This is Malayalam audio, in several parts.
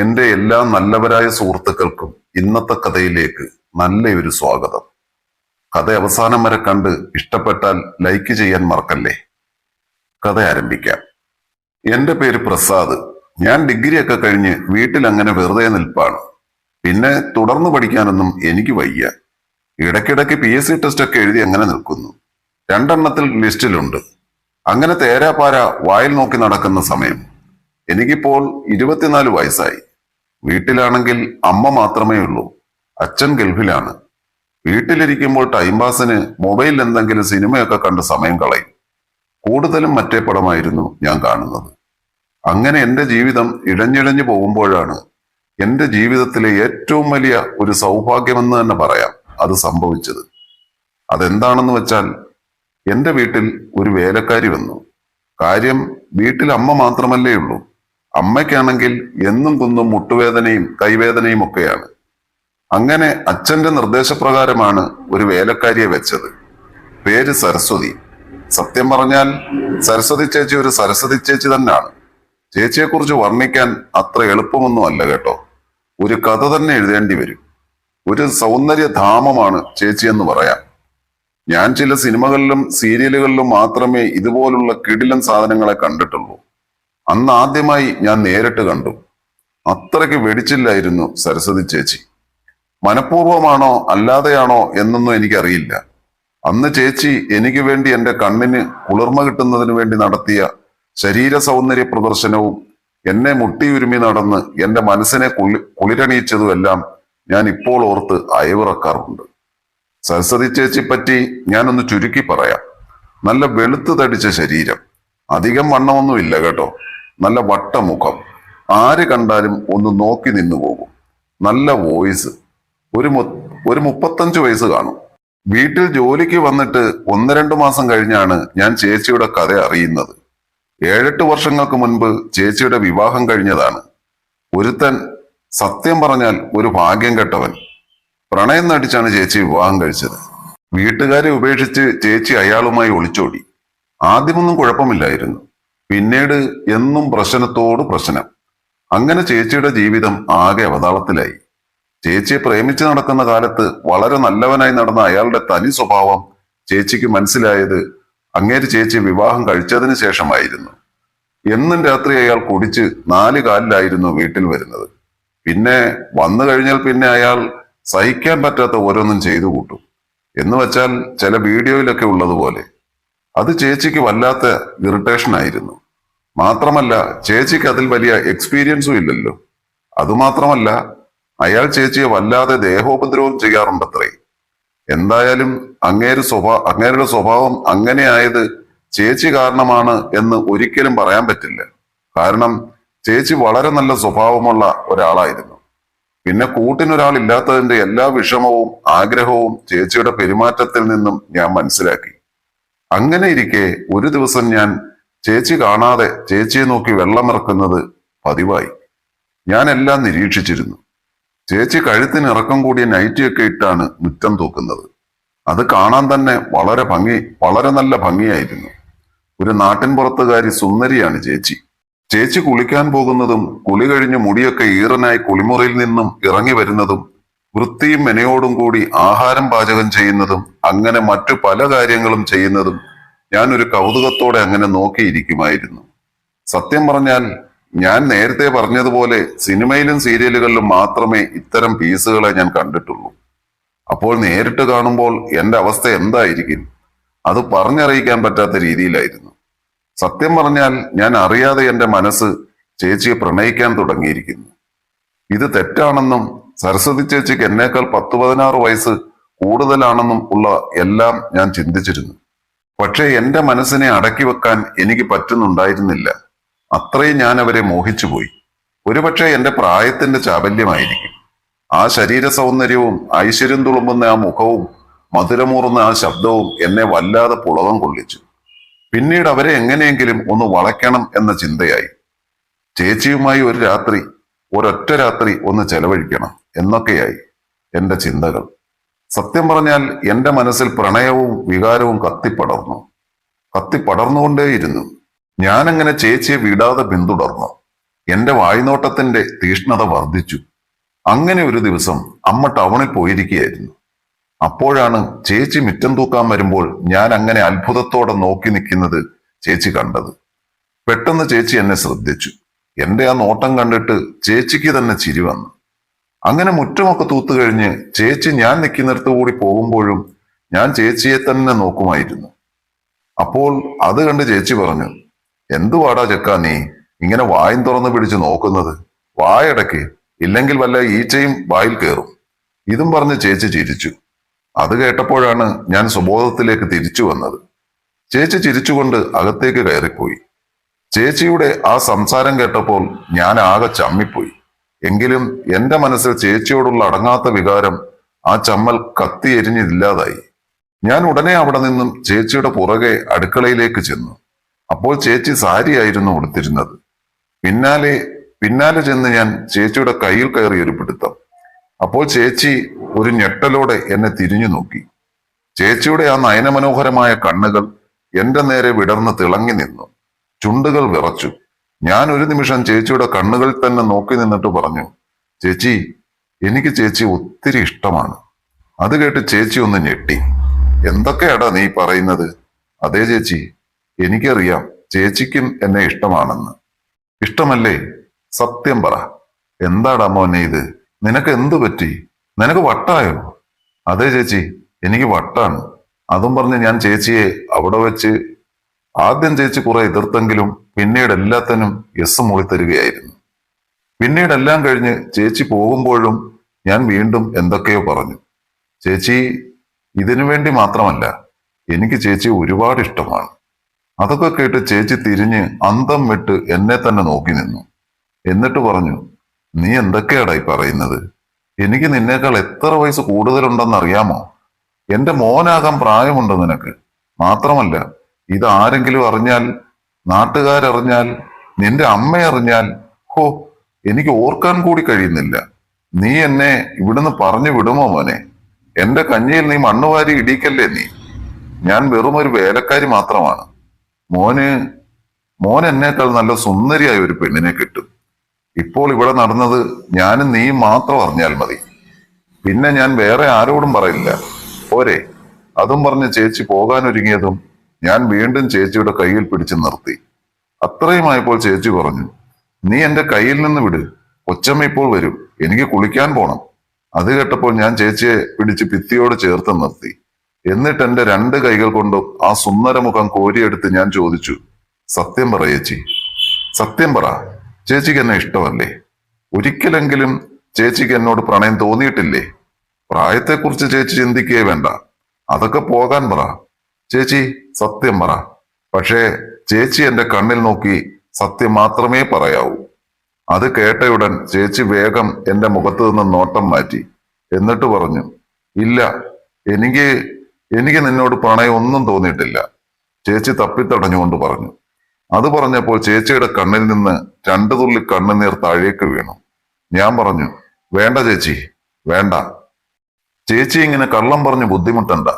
എന്റെ എല്ലാ നല്ലവരായ സുഹൃത്തുക്കൾക്കും ഇന്നത്തെ കഥയിലേക്ക് നല്ലൊരു സ്വാഗതം. കഥ അവസാനം വരെ കണ്ട് ഇഷ്ടപ്പെട്ടാൽ ലൈക്ക് ചെയ്യാൻ മറക്കല്ലേ? കഥ ആരംഭിക്കാം. എന്റെ പേര് പ്രസാദ്. ഞാൻ ഡിഗ്രി ഒക്കെ കഴിഞ്ഞ് വീട്ടിൽ അങ്ങനെ വെറുതെ നിൽപ്പാണ്. പിന്നെ തുടർന്ന് പഠിക്കാനൊന്നും എനിക്ക് വയ്യ. ഇടയ്ക്കിടയ്ക്ക് പി എസ് സി ടെസ്റ്റ് ഒക്കെ എഴുതി അങ്ങനെ നിൽക്കുന്നു. രണ്ടെണ്ണത്തിൽ ലിസ്റ്റിലുണ്ട്. അങ്ങനെ തേരാപാര വായിൽ നോക്കി നടക്കുന്ന സമയം. എനിക്കിപ്പോൾ ഇരുപത്തിനാല് വയസ്സായി. വീട്ടിലാണെങ്കിൽ അമ്മ മാത്രമേ ഉള്ളൂ. അച്ഛൻ ഗൾഫിലാണ്. വീട്ടിലിരിക്കുമ്പോൾ ടൈം പാസിന് മൊബൈലിൽ എന്തെങ്കിലും സിനിമയൊക്കെ കണ്ട് സമയം കളയും. കൂടുതലും മറ്റേ പടമായിരുന്നു ഞാൻ കാണുന്നത്. അങ്ങനെ എന്റെ ജീവിതം ഇഴഞ്ഞിഴഞ്ഞു പോകുമ്പോഴാണ് എന്റെ ജീവിതത്തിലെ ഏറ്റവും വലിയ ഒരു സൗഭാഗ്യമെന്ന് തന്നെ പറയാം അത് സംഭവിച്ചത്. അതെന്താണെന്ന് വെച്ചാൽ എന്റെ വീട്ടിൽ ഒരു വേലക്കാരി വന്നു. കാര്യം വീട്ടിൽ അമ്മ മാത്രമല്ലേ ഉള്ളൂ. അമ്മയ്ക്കാണെങ്കിൽ എന്നും കുന്നും മുട്ടുവേദനയും കൈവേദനയും ഒക്കെയാണ്. അങ്ങനെ അച്ഛന്റെ നിർദ്ദേശപ്രകാരമാണ് ഒരു വേലക്കാരിയെ വെച്ചത്. പേര് സരസ്വതി. സത്യം പറഞ്ഞാൽ സരസ്വതി ചേച്ചി ഒരു സരസ്വതി ചേച്ചി തന്നെയാണ്. ചേച്ചിയെക്കുറിച്ച് വർണിക്കാൻ അത്ര എളുപ്പമൊന്നും അല്ല കേട്ടോ. ഒരു കഥ തന്നെ എഴുതേണ്ടി വരും. ഒരു സൗന്ദര്യ ധാമമാണ് ചേച്ചി എന്ന് പറയാം. ഞാൻ ചില സിനിമകളിലും സീരിയലുകളിലും മാത്രമേ ഇതുപോലുള്ള കിടിലൻ സാധനങ്ങളെ കണ്ടിട്ടുള്ളൂ. അന്ന് ആദ്യമായി ഞാൻ നേരിട്ട് കണ്ടു. അത്രയ്ക്ക് വെടിച്ചില്ലായിരുന്നു സരസ്വതി ചേച്ചി. മനഃപൂർവമാണോ അല്ലാതെയാണോ എന്നൊന്നും എനിക്കറിയില്ല. അന്ന് ചേച്ചി എനിക്ക് വേണ്ടി എന്റെ കണ്ണിന് കുളിർമ കിട്ടുന്നതിന് വേണ്ടി നടത്തിയ ശരീര സൗന്ദര്യ പ്രദർശനവും എന്നെ മുട്ടിയുരുമി നടന്ന് എന്റെ മനസ്സിനെ കുളി കുളിരണിയിച്ചതുമെല്ലാം ഞാൻ ഇപ്പോൾ ഓർത്ത് അയവിറക്കാറുണ്ട്. സരസ്വതി ചേച്ചി പറ്റി ഞാനൊന്ന് ചുരുക്കി പറയാം. നല്ല വെളുത്തു തടിച്ച ശരീരം. അധികം വണ്ണമൊന്നും ഇല്ല കേട്ടോ. നല്ല വട്ടമുഖം. ആര് കണ്ടാലും ഒന്ന് നോക്കി നിന്നു പോകും. നല്ല വോയിസ്. ഒരു ഒരു മുപ്പത്തഞ്ച് വയസ്സ് കാണും. വീട്ടിൽ ജോലിക്ക് വന്നിട്ട് ഒന്ന് രണ്ടു മാസം കഴിഞ്ഞാണ് ഞാൻ ചേച്ചിയുടെ കഥ അറിയുന്നത്. ഏഴെട്ട് വർഷങ്ങൾക്ക് മുൻപ് ചേച്ചിയുടെ വിവാഹം കഴിഞ്ഞതാണ്. ഒരുത്തൻ സത്യം പറഞ്ഞാൽ ഒരു ഭാഗ്യം കെട്ടവൻ. പ്രണയം നടിച്ചാണ് ചേച്ചി വിവാഹം കഴിച്ചത്. വീട്ടുകാരെ ഉപേക്ഷിച്ച് ചേച്ചി അയാളുമായി ഒളിച്ചോടി. ആദ്യമൊന്നും കുഴപ്പമില്ലായിരുന്നു. പിന്നീട് എന്നും പ്രശ്നത്തോട് പ്രശ്നം. അങ്ങനെ ചേച്ചിയുടെ ജീവിതം ആകെ അവതാളത്തിലായി. ചേച്ചിയെ പ്രേമിച്ചു നടക്കുന്ന കാലത്ത് വളരെ നല്ലവനായി നടന്ന അയാളുടെ തനി സ്വഭാവം ചേച്ചിക്ക് മനസ്സിലായത് അങ്ങേര് ചേച്ചി വിവാഹം കഴിച്ചതിന് ശേഷമായിരുന്നു. എന്നും രാത്രി അയാൾ കുടിച്ച് നാല് കാലിലായിരുന്നു വീട്ടിൽ വരുന്നത്. പിന്നെ വന്നു കഴിഞ്ഞാൽ പിന്നെ അയാൾ സഹിക്കാൻ പറ്റാത്ത ഓരോന്നും ചെയ്തു കൂട്ടും. എന്ന് വച്ചാൽ ചില വീഡിയോയിലൊക്കെ ഉള്ളതുപോലെ അത് ചേച്ചിക്ക് വല്ലാത്ത ഇറിറ്റേഷൻ ആയിരുന്നു. മാത്രമല്ല ചേച്ചിക്ക് അതിൽ വലിയ എക്സ്പീരിയൻസും ഇല്ലല്ലോ. അതുമാത്രമല്ല അയാൾ ചേച്ചിയെ വല്ലാതെ ദേഹോപദ്രവം ചെയ്യാറുണ്ടത്രേ. എന്തായാലും അങ്ങേര് സ്വഭാ അങ്ങേരുടെ സ്വഭാവം അങ്ങനെയായത് ചേച്ചി കാരണമാണ് എന്ന് ഒരിക്കലും പറയാൻ പറ്റില്ല. കാരണം ചേച്ചി വളരെ നല്ല സ്വഭാവമുള്ള ഒരാളായിരുന്നു. പിന്നെ കൂട്ടിനൊരാൾ ഇല്ലാത്തതിന്റെ എല്ലാ വിഷമവും ആഗ്രഹവും ചേച്ചിയുടെ പെരുമാറ്റത്തിൽ നിന്നും ഞാൻ മനസ്സിലാക്കി. അങ്ങനെ ഇരിക്കെ ഒരു ദിവസം ഞാൻ ചേച്ചി കാണാതെ ചേച്ചിയെ നോക്കി വെള്ളമിറക്കുന്നത് പതിവായി. ഞാൻ എല്ലാം നിരീക്ഷിച്ചിരുന്നു. ചേച്ചി കഴുത്തിന് ഇറക്കം കൂടിയ നൈറ്റിയൊക്കെ ഇട്ടാണ് മുറ്റം തൂക്കുന്നത്. അത് കാണാൻ തന്നെ വളരെ ഭംഗി വളരെ നല്ല ഭംഗിയായിരുന്നു. ഒരു നാട്ടിൻപുറത്തുകാരി സുന്ദരിയാണ് ചേച്ചി. ചേച്ചി കുളിക്കാൻ പോകുന്നതും കുളി കഴിഞ്ഞ് മുടിയൊക്കെ ഈറനായി കുളിമുറിയിൽ നിന്നും ഇറങ്ങി വരുന്നതും വൃത്തിയും മെനയോടും കൂടി ആഹാരം പാചകം ചെയ്യുന്നതും അങ്ങനെ മറ്റു പല കാര്യങ്ങളും ചെയ്യുന്നതും ഞാൻ ഒരു കൗതുകത്തോടെ അങ്ങനെ നോക്കിയിരിക്കുമായിരുന്നു. സത്യം പറഞ്ഞാൽ ഞാൻ നേരത്തെ പറഞ്ഞതുപോലെ സിനിമയിലും സീരിയലുകളിലും മാത്രമേ ഇത്തരം പീസുകളെ ഞാൻ കണ്ടിട്ടുള്ളൂ. അപ്പോൾ നേരിട്ട് കാണുമ്പോൾ എന്റെ അവസ്ഥ എന്തായിരിക്കും? അത് പറഞ്ഞറിയിക്കാൻ പറ്റാത്ത രീതിയിലായിരുന്നു. സത്യം പറഞ്ഞാൽ ഞാൻ അറിയാതെ എന്റെ മനസ്സ് ചേച്ചിയെ പ്രണയിക്കാൻ തുടങ്ങിയിരിക്കുന്നു. ഇത് തെറ്റാണെന്നും സരസ്വതി ചേച്ചിക്ക് എന്നേക്കാൾ പത്ത് പതിനാറ് വയസ്സ് കൂടുതലാണെന്നും ഉള്ള എല്ലാം ഞാൻ ചിന്തിച്ചിരുന്നു. പക്ഷേ എന്റെ മനസ്സിനെ അടക്കി വെക്കാൻ എനിക്ക് പറ്റുന്നുണ്ടായിരുന്നില്ല. അത്രയും ഞാൻ അവരെ മോഹിച്ചുപോയി ഒരുപക്ഷെ എന്റെ പ്രായത്തിന്റെ ചാബല്യമായിരിക്കും. ആ ശരീര സൗന്ദര്യവും ഐശ്വര്യം തുളുമ്പുന്ന ആ മുഖവും മധുരമൂറുന്ന ആ ശബ്ദവും എന്നെ വല്ലാതെ പുളകം കൊള്ളിച്ചു. പിന്നീട് അവരെ എങ്ങനെയെങ്കിലും ഒന്ന് വളയ്ക്കണം എന്ന ചിന്തയായി. ചേച്ചിയുമായി ഒരു രാത്രി ഒരൊറ്റ രാത്രി ഒന്ന് ചെലവഴിക്കണം എന്നൊക്കെയായി എന്റെ ചിന്തകൾ. സത്യം പറഞ്ഞാൽ എന്റെ മനസ്സിൽ പ്രണയവും വികാരവും കത്തിപ്പടർന്നു കത്തിപ്പടർന്നുകൊണ്ടേയിരുന്നു ഞാനങ്ങനെ ചേച്ചിയെ വിടാതെ പിന്തുടർന്നു. എന്റെ വായ്നോട്ടത്തിന്റെ തീഷ്ണത വർദ്ധിച്ചു. അങ്ങനെ ഒരു ദിവസം അമ്മ ടൗണിൽ പോയിരിക്കുകയായിരുന്നു. അപ്പോഴാണ് ചേച്ചി മിറ്റം തൂക്കാൻ വരുമ്പോൾ ഞാൻ അങ്ങനെ അത്ഭുതത്തോടെ നോക്കി നിൽക്കുന്നത് ചേച്ചി കണ്ടത്. പെട്ടെന്ന് ചേച്ചി എന്നെ ശ്രദ്ധിച്ചു. എന്റെ ആ നോട്ടം കണ്ടിട്ട് ചേച്ചിക്ക് തന്നെ ചിരി വന്നു. അങ്ങനെ മുറ്റമൊക്കെ തൂത്തു കഴിഞ്ഞ് ചേച്ചി ഞാൻ നിൽക്കുന്നിടത്ത് കൂടി പോകുമ്പോഴും ഞാൻ ചേച്ചിയെ തന്നെ നോക്കുമായിരുന്നു. അപ്പോൾ അത് കണ്ട് ചേച്ചി പറഞ്ഞു എന്തുവാടാ ചെക്കാ നീ? ഇങ്ങനെ വായും തുറന്ന് പിടിച്ച് നോക്കുന്നത്. വായടക്ക് ഇല്ലെങ്കിൽ വല്ല ഈച്ചയും വായിൽ കയറും ഇതും പറഞ്ഞ് ചേച്ചി ചിരിച്ചു. അത് കേട്ടപ്പോഴാണ് ഞാൻ സുബോധത്തിലേക്ക് തിരിച്ചു വന്നത്. ചേച്ചി ചിരിച്ചുകൊണ്ട് അകത്തേക്ക് കയറിപ്പോയി. ചേച്ചിയുടെ ആ സംസാരം കേട്ടപ്പോൾ ഞാൻ ആകെ ചമ്മിപ്പോയി. എങ്കിലും എന്റെ മനസ്സിൽ ചേച്ചിയോടുള്ള അടങ്ങാത്ത വികാരം ആ ചമ്മൽ കത്തി എരിഞ്ഞില്ലാതായി ഞാൻ ഉടനെ അവിടെ നിന്നും ചേച്ചിയുടെ പുറകെ അടുക്കളയിലേക്ക് ചെന്നു. അപ്പോൾ ചേച്ചി സാരിയായിരുന്നു ഉടുത്തിരുന്നത്. പിന്നാലെ പിന്നാലെ ചെന്ന് ഞാൻ ചേച്ചിയുടെ കയ്യിൽ കയറി ഒരു പിടുത്തം. അപ്പോൾ ചേച്ചി ഒരു ഞെട്ടലോടെ എന്നെ തിരിഞ്ഞു നോക്കി. ചേച്ചിയുടെ ആ നയനമനോഹരമായ കണ്ണുകൾ എന്റെ നേരെ വിടർന്ന് തിളങ്ങി നിന്നു. ചുണ്ടുകൾ വിറച്ചു. ഞാൻ ഒരു നിമിഷം ചേച്ചിയുടെ കണ്ണുകൾ തന്നെ നോക്കി നിന്നിട്ട് പറഞ്ഞു ചേച്ചി എനിക്ക് ചേച്ചി ഒത്തിരി ഇഷ്ടമാണ്. അത് കേട്ട് ചേച്ചി ഒന്ന് ഞെട്ടി. എന്തൊക്കെയാടാ നീ പറയുന്നത്? അതെ ചേച്ചി എനിക്കറിയാം ചേച്ചിക്കും എന്നെ ഇഷ്ടമാണെന്ന്. ഇഷ്ടമല്ലേ? സത്യം പറ. എന്താടാ മോനെ ഇത്? നിനക്ക് എന്തു പറ്റി? നിനക്ക് വട്ടായോ? അതെ ചേച്ചി എനിക്ക് വട്ടാണ്. അതും പറഞ്ഞ് ഞാൻ ചേച്ചിയെ അവിടെ വെച്ച് ആദ്യം ചേച്ചി കുറെ എതിർത്തെങ്കിലും പിന്നീട് എല്ലാത്തിനും യെസ് മൂളി തരികയായിരുന്നു. പിന്നീട് എല്ലാം കഴിഞ്ഞ് ചേച്ചി പോകുമ്പോഴും ഞാൻ വീണ്ടും എന്തൊക്കെയോ പറഞ്ഞു. ചേച്ചി ഇതിനു വേണ്ടി മാത്രമല്ല എനിക്ക് ചേച്ചി ഒരുപാട് ഇഷ്ടമാണ്. അതൊക്കെ കേട്ട് ചേച്ചി തിരിഞ്ഞ് അന്തം വിട്ട് എന്നെ തന്നെ നോക്കി നിന്നു. എന്നിട്ട് പറഞ്ഞു നീ എന്തൊക്കെയാടാ ഈ പറയുന്നത്? എനിക്ക് നിന്നേക്കാൾ എത്ര വയസ്സ് കൂടുതലുണ്ടെന്ന് അറിയാമോ? എന്റെ മോനാകാൻ പ്രായമുണ്ട് നിനക്ക്? മാത്രമല്ല ഇത് ആരെങ്കിലും അറിഞ്ഞാൽ നാട്ടുകാരറിഞ്ഞാൽ നിന്റെ അമ്മ അറിഞ്ഞാൽ ഹോ എനിക്ക് ഓർക്കാൻ കൂടി കഴിയുന്നില്ല. നീ എന്നെ ഇവിടുന്ന് പറഞ്ഞു വിടുമോ മോനെ? എന്റെ കഞ്ഞിയിൽ നീ മണ്ണുവാരി ഇടിക്കല്ലേ നീ? ഞാൻ വെറും ഒരു വേലക്കാരി മാത്രമാണ്. മോന് മോൻ എന്നേക്കാൾ നല്ല സുന്ദരിയായ ഒരു പെണ്ണിനെ കിട്ടും. ഇപ്പോൾ ഇവിടെ നടന്നത് ഞാനും നീ മാത്രം അറിഞ്ഞാൽ മതി. പിന്നെ ഞാൻ വേറെ ആരോടും പറയില്ല. പോരെ അതും പറഞ്ഞ് ചേച്ചി പോകാനൊരുങ്ങിയതും ഞാൻ വീണ്ടും ചേച്ചിയുടെ കയ്യിൽ പിടിച്ചു നിർത്തി. അത്രയുമായപ്പോൾ ചേച്ചി പറഞ്ഞു നീ എന്റെ കയ്യിൽ നിന്ന് വിട്. കൊച്ചമ്മ ഇപ്പോൾ വരും. എനിക്ക് കുളിക്കാൻ പോണം. അത് കേട്ടപ്പോൾ ഞാൻ ചേച്ചിയെ പിടിച്ച് ഭിത്തിയോട് ചേർത്ത് നിർത്തി. എന്നിട്ട് എന്റെ രണ്ട് കൈകൾ കൊണ്ടും ആ സുന്ദര മുഖം കോരിയെടുത്ത് ഞാൻ ചോദിച്ചു സത്യം പറ ചേച്ചി. സത്യം പറ. ചേച്ചിക്ക് എന്നെ ഇഷ്ടമല്ലേ? ഒരിക്കലെങ്കിലും ചേച്ചിക്ക് എന്നോട് പ്രണയം തോന്നിയിട്ടില്ലേ? പ്രായത്തെക്കുറിച്ച് ചേച്ചി ചിന്തിക്കുകയേ വേണ്ട. അതൊക്കെ പോകാൻ പറ. ചേച്ചി സത്യം പറ. പക്ഷേ ചേച്ചി എന്റെ കണ്ണിൽ നോക്കി സത്യം മാത്രമേ പറയാവൂ. അത് കേട്ടയുടൻ ചേച്ചി വേഗം എന്റെ മുഖത്ത് നിന്ന് നോട്ടം മാറ്റി. എന്നിട്ട് പറഞ്ഞു ഇല്ല എനിക്ക് എനിക്ക് നിന്നോട് പ്രണയം ഒന്നും തോന്നിയിട്ടില്ല. ചേച്ചി തപ്പിത്തടഞ്ഞുകൊണ്ട് പറഞ്ഞു. അത് പറഞ്ഞപ്പോൾ ചേച്ചിയുടെ കണ്ണിൽ നിന്ന് രണ്ടു തുള്ളി കണ്ണുനീർ താഴേക്ക് വീണു. ഞാൻ പറഞ്ഞു വേണ്ട ചേച്ചി വേണ്ട. ചേച്ചി ഇങ്ങനെ കള്ളം പറഞ്ഞു ബുദ്ധിമുട്ടണ്ട.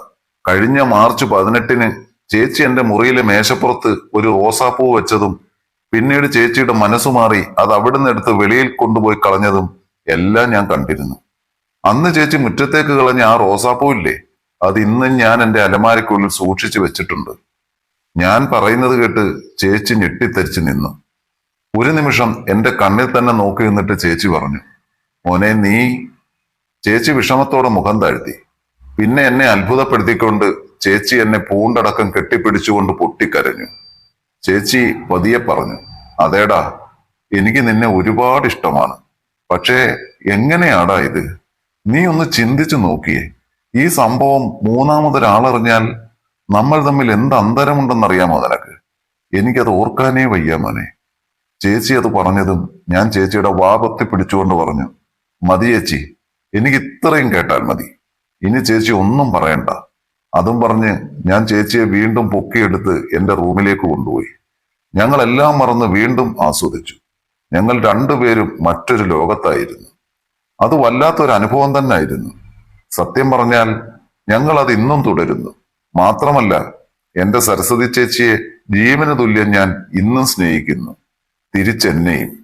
കഴിഞ്ഞ മാർച്ച് പതിനെട്ടിന് ചേച്ചി എന്റെ മുറിയിലെ മേശപ്പുറത്ത് ഒരു റോസാപ്പൂ വെച്ചതും പിന്നീട് ചേച്ചിയുടെ മനസ്സു മാറി അത് അവിടുന്ന് എടുത്ത് വെളിയിൽ കൊണ്ടുപോയി കളഞ്ഞതും എല്ലാം ഞാൻ കണ്ടിരുന്നു. അന്ന് ചേച്ചി മുറ്റത്തേക്ക് കളഞ്ഞ ആ റോസാപ്പൂ ഇല്ലേ? അത് ഇന്നും ഞാൻ എന്റെ അലമാരയ്ക്കുള്ളിൽ സൂക്ഷിച്ചു വെച്ചിട്ടുണ്ട്. ഞാൻ പറയുന്നത് കേട്ട് ചേച്ചി ഞെട്ടിത്തെറിച്ച് നിന്നു. ഒരു നിമിഷം എന്റെ കണ്ണിൽ തന്നെ നോക്കി നിന്നിട്ട് ചേച്ചി പറഞ്ഞു മോനെ നീ ചേച്ചി വിഷമത്തോടെ മുഖം താഴ്ത്തി. പിന്നെ എന്നെ അത്ഭുതപ്പെടുത്തിക്കൊണ്ട് ചേച്ചി എന്നെ പൂണ്ടടക്കം കെട്ടിപ്പിടിച്ചുകൊണ്ട് പൊട്ടിക്കരഞ്ഞു. ചേച്ചി പതിയെ പറഞ്ഞു അതേടാ എനിക്ക് നിന്നെ ഒരുപാട് ഇഷ്ടമാണ്. പക്ഷേ എങ്ങനെയാടാ ഇത്? നീ ഒന്ന് ചിന്തിച്ചു നോക്കിയേ. ഈ സംഭവം മൂന്നാമതൊരാളറിഞ്ഞാൽ നമ്മൾ തമ്മിൽ എന്ത് അന്തരമുണ്ടെന്നറിയാമോ നിനക്ക്? എനിക്കത് ഓർക്കാനേ വയ്യ മോനെ. ചേച്ചി അത് പറഞ്ഞതും ഞാൻ ചേച്ചിയുടെ വാപത്തി പിടിച്ചുകൊണ്ട് പറഞ്ഞു മതി ചേച്ചി എനിക്ക് ഇത്രയും കേട്ടാൽ മതി. ഇനി ചേച്ചി ഒന്നും പറയണ്ട. അതും പറഞ്ഞ് ഞാൻ ചേച്ചിയെ വീണ്ടും പൊക്കിയെടുത്ത് എന്റെ റൂമിലേക്ക് കൊണ്ടുപോയി. ഞങ്ങളെല്ലാം മറന്ന് വീണ്ടും ആസ്വദിച്ചു. ഞങ്ങൾ രണ്ടുപേരും മറ്റൊരു ലോകത്തായിരുന്നു. അത് വല്ലാത്തൊരു അനുഭവം തന്നെ ആയിരുന്നു സത്യം പറഞ്ഞാൽ ഞങ്ങൾ അത് ഇന്നും തുടരുന്നു. മാത്രമല്ല എന്റെ സരസ്വതി ചേച്ചിയെ ജീവന തുല്യം ഞാൻ ഇന്നും സ്നേഹിക്കുന്നു. തിരിച്ചെന്നെയും.